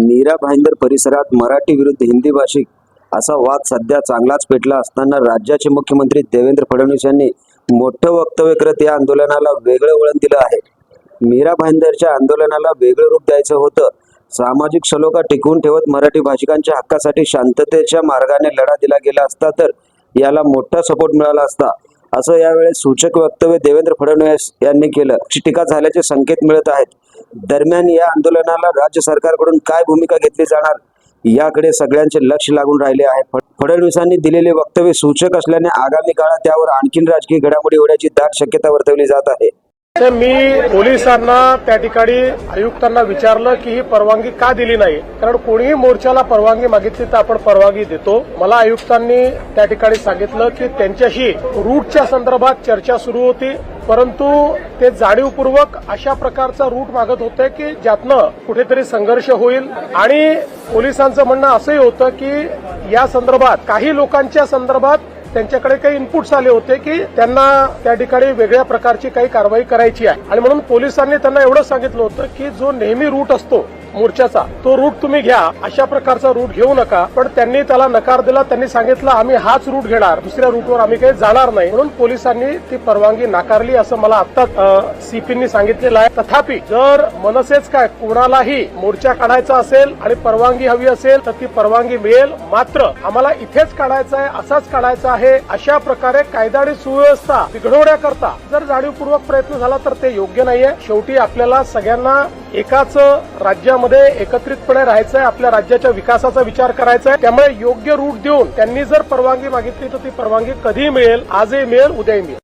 नीरा भाईंदर परिसरात मराठी विरुद्ध हिंदी भाषिक असा वाद सध्या चांगलाच पेटला असताना राज्याचे मुख्यमंत्री देवेंद्र फडणवीस यांनी मोठं वक्तव्य करत या आंदोलनाला वेगळं वळण दिलं आहे. मीरा भाईंदरच्या आंदोलनाला वेगळं रूप द्यायचं होतं. सामाजिक सलोखा टिकवून ठेवत मराठी भाषिकांच्या हक्कासाठी शांततेच्या मार्गाने लढा दिला गेला असता तर याला मोठा सपोर्ट मिळाला असता. असं यावेळेस सूचक वक्तव्य देवेंद्र फडणवीस यांनी केलं. टीका झाल्याचे संकेत मिळत आहेत. दरम्यान या आंदोलनाला राज्य सरकारकडून काय भूमिका घेतली जाणार याकडे सगळ्यांचे लक्ष लागून राहिले आहे. फडणवीसांनी दिलेले वक्तव्य सूचक असल्याने आगामी काळात त्यावर आणखीन राजकीय घडामोडी होण्याची दाट शक्यता वर्तवली जात आहे. तर मी पोलिसांना त्या ठिकाणी आयुक्तांना विचारलं की ही परवानगी का दिली नाही? कारण कोणीही मोर्चाला परवानगी मागितली तर आपण परवानगी देतो. मला आयुक्तांनी त्या ठिकाणी सांगितलं की त्यांच्याशी रूटच्या संदर्भात चर्चा सुरू होती. परंतु ते जाणीवपूर्वक अशा प्रकारचा रूट मागत होते की ज्यातनं कुठेतरी संघर्ष होईल. आणि पोलिसांचं म्हणणं असंही होतं की या संदर्भात काही लोकांच्या संदर्भात त्यांच्याकडे काही इनपुट्स आले होते की त्यांना त्या ठिकाणी वेगळ्या प्रकारची काही कारवाई करायची आहे. आणि म्हणून पोलिसांनी त्यांना एवढं सांगितलं होतं की जो नेहमी रूट असतो मोर्चाचा. तो रूट तुम्ही घ्या. अशा प्रकारचा रूट घेऊ नका. पण त्यांनी त्याला नकार दिला. त्यांनी सांगितलं आम्ही हाच रूट घेणार. दुसऱ्या रूटवर आम्ही काही जाणार नाही. म्हणून पोलिसांनी ती परवानगी नाकारली असं मला आत्ताच सीपींनी सांगितलेलं आहे. तथापि जर मनसेच काय कोणालाही मोर्चा काढायचा असेल आणि परवानगी हवी असेल तर ती परवानगी मिळेल. मात्र आम्हाला इथेच काढायचा आहे असाच काढायचा आहे. अशा प्रकारे कायदा आणि सुव्यवस्था बिघडवण्याकरता जर जाणीवपूर्वक प्रयत्न झाला तर ते योग्य नाहीये. शेवटी आपल्याला सगळ्यांना एकाच राज्यामध्ये एकत्रितपणे राहायचं आहे आपल्या राज्याच्या विकासाचा विचार करायचा आहे त्यामुळे योग्य रूट देऊन त्यांनी जर परवानगी मागितली तर ती परवानगी कधीही मिळेल आजही मिळेल उद्याही मिळेल.